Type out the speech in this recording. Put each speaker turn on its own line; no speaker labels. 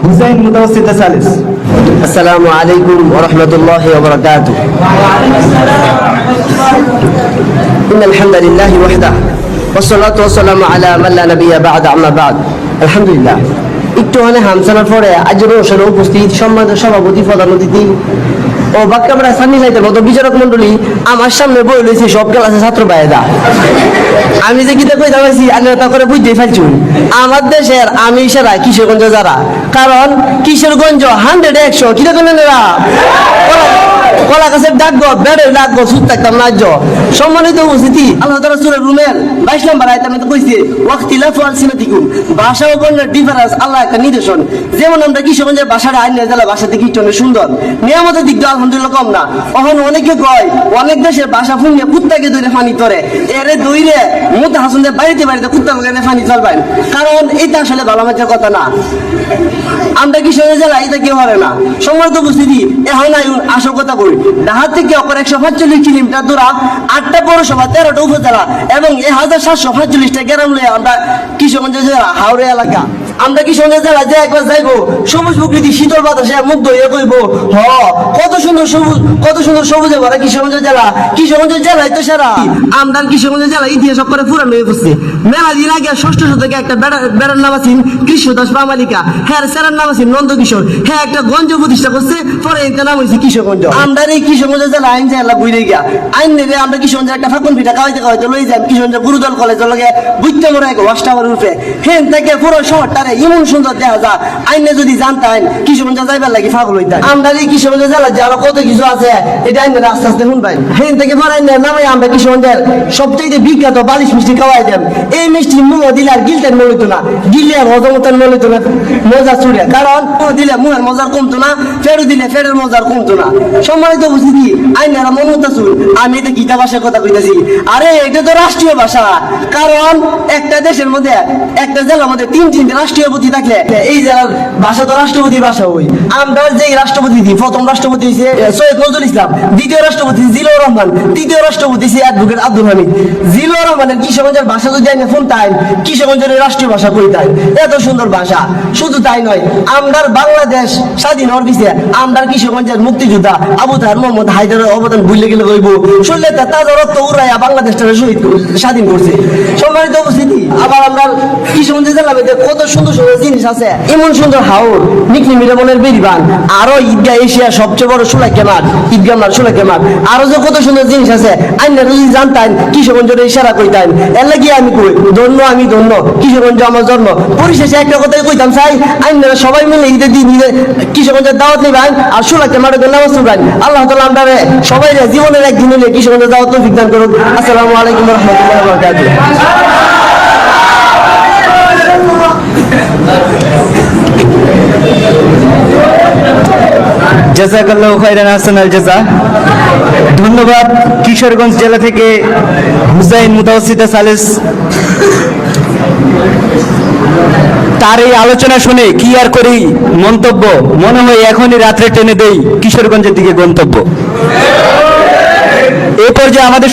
হুসাইন মুতাওয়াসিত সালিস
السلام عليكم ورحمة الله وبركاته إن الحمد لله وحده والصلاة والسلام على من لا نبي بعد أما بعد الحمد لله হামসানার পরে উপস্থিত সভাপতি, প্রধান অতিথি ও সান্নি যাইতে বিচারক মন্ডলী আমার সামনে বই লইছে সব ক্লাসে ছাত্র বাইদা আমি যে কিতা কইতে পারছি আমি তা করে বুঝতেই ফেলছি আমার দেশের আমি সেরা কিশোরগঞ্জ যারা। কারণ কিশোরগঞ্জ হান্ড্রেড একশো। কিতা করলেন গাছের ডাকবো বেড়ে ডাকবো সুদ থাকতাম, রাজ্য। সম্মানিত উপস্থিতি, আল্লাহ তালা রুমের বাইশ নম্বর আয়তা আমি তো কইছি ওয়াক্তিলা ফল সিনাতিকুম ভাষা ও বর্ণের ডিফারেন্স আল্লাহ একটা নির্দেশন যেমন আমরা কিশোরগঞ্জের ভাষাটা আইন জেলা ভাষা একটু অনেক সুন্দর। নিয়ামতের দিক দিয়ে আলহামদুলিল্লাহ কম না। এখন অনেকে কয়, অনেক দেশের ভাষা ফুনিয়ে কুত্তাকে দৈরে ফানি তরে এরে দইরে মুদ হাসুন বাড়িতে বাড়িতে কুত্তা লোকের ফানি চলবেন। কারণ এটা আসলে ভালো মাঝের কথা না। আমরা কিশোরের জেলা এটা কেউ পারে না। সম্মানিত উপস্থিতি এখন আসল কথা বলি ঢাকা থেকে অপর একশো সাতচল্লিশ কিলোমিটার দূরা, আটটা পৌরসভা, তেরোটা উপজেলা, এবং এক হাজার সাতশো সাতচল্লিশটা গ্রাম লয়ে আমরা কিশোরগঞ্জ হাওড়া এলাকা আমরা কিশোরগঞ্জ জেলা যে একবার যাইবো? সবুজ প্রকৃতি, শীতল বাতাসে মুগ্ধ হয়ে কইবো, হ, কত সুন্দর সবুজ, কত সুন্দর সবুজে ভরা কিশোরগঞ্জ জেলা। কিশোরগঞ্জ জেলায় তো সারা। আমরা কিশোরগঞ্জ জেলা ইতিহাস করে পুরানো হয়ে পড়ছে। মেলা দিন আগে ষষ্ঠ শতকে একটা বেড়ার নাম আছেন কৃষ্ণদাস প্রামালিকা হ্যাঁ স্যারের নাম আছে নন্দকিশোর। হ্যাঁ একটা গঞ্জ প্রতিষ্ঠা করছে, পরে এটার নাম হয়েছে কিশোরগঞ্জ। আমরা এই কিশোরগঞ্জ জেলা আইন জেলা বুঝে গিয়া। আইন নেবে আমরা কিশোরগঞ্জের একটা ফাঁকুন পিঠা খাওয়াইতে খাওয়াইতে লই যাই। কিশোরগঞ্জ গুরুদল কলেজ লগে বুঝতে মনে এক টাওয়ার উঠে হেন থেকে পুরো শহরটারে এমন সুন্দর দেখা যায় আইনে যদি জানতেন কিশোরগঞ্জ যাইবার লাগি ফাগল হইতেন আমরা এই কিশোরগঞ্জ জেলা যে আরও কত কিছু আছে? এটা আইনে আস্তে আস্তে শুনবেন হেন থেকে পরে আইনে নামে আমরা কিশোরগঞ্জের সবচেয়ে বিখ্যাত বালিশ মিষ্টি খাওয়াই দেন। এই মিষ্টি মুখ দিলে আর গিলতেন মনে হইতো না। গিলে আর হজমতেন মনে হইতো না। মজা চুড়ে কারণ দিলে মুখের মজার কমতো না, ফেরু দিলে ফেরের মজার কমতো না। সম্মানিত উপস্থিতি আইনারা মনে হইতাছুন আমি এটা গীতা ভাষার কথা কইতাছি। আরে, এটা তো রাষ্ট্রীয় ভাষা। কারণ, একটা দেশের মধ্যে, একটা জেলার মধ্যে তিন তিনটে রাষ্ট্রপতি থাকলে এই জেলার ভাষা তো রাষ্ট্রপতি ভাষা হই আমরা যে রাষ্ট্রপতি দিই প্রথম রাষ্ট্রপতি হইছে সৈয়দ নজরুল ইসলাম, দ্বিতীয় রাষ্ট্রপতি জিলুর রহমান, তৃতীয় রাষ্ট্রপতি হইছে অ্যাডভোকেট আব্দুল হামিদ। জিলুর রহমানের কিশোরগঞ্জের ভাষা যদি আইনে ফোন তাই, কিশোরগঞ্জের রাষ্ট্রীয় ভাষা কই তাই? এত সুন্দর ভাষা, শুধু তাই নয়, আমরার বাংলাদেশ স্বাধীন হওয়ার পিছিয়ে আমরার কিশোরগঞ্জের মুক্তিযোদ্ধা আবু তাহার মোহাম্মদ হায়দারের অবদান ভুলে গেলে কইব শুনলে তা তাজা রক্ত উড়াইয়া বাংলাদেশটাকে শহীদ স্বাধীন করছে। সম্মানিত উপস্থিতি, আবার আমরা কিশোরগঞ্জ জেলা কত এমন সুন্দর বেরিবান, আরও এশিয়া সবচেয়ে বড় আরও যে কত সুন্দর জিনিস আছে যদি কিশোরগঞ্জের ইশারা আমি কই, ধন্য আমি ধন্য, কিশোরগঞ্জ আমার জন্ম, পরিশেষে একটা কথাই কইতাম চাই সবাই মিলে ঈদের দিন কিশোরগঞ্জের দাওয়াত নিবেন আর সুলাইকে মাঠে নামাজ পড়বেন আল্লাহ তাআলা আমরা সবাই জীবনের একদিন হলে কিশোরগঞ্জের দাওয়াত তৌফিক করুন আসসালামু আলাইকুম
জাজাকাল্লাহ খাইরান আল জাজা ধন্যবাদ কিশোরগঞ্জ জেলা থেকে হুসাইন মুতাওয়াসিতা সালেস। তার এই আলোচনা শুনে কি আর করি মন্তব্য? মনে হয় এখনই রাত্রে টেনে দেই কিশোরগঞ্জের দিকে গন্তব্য। এ পর্যায়ে আমাদের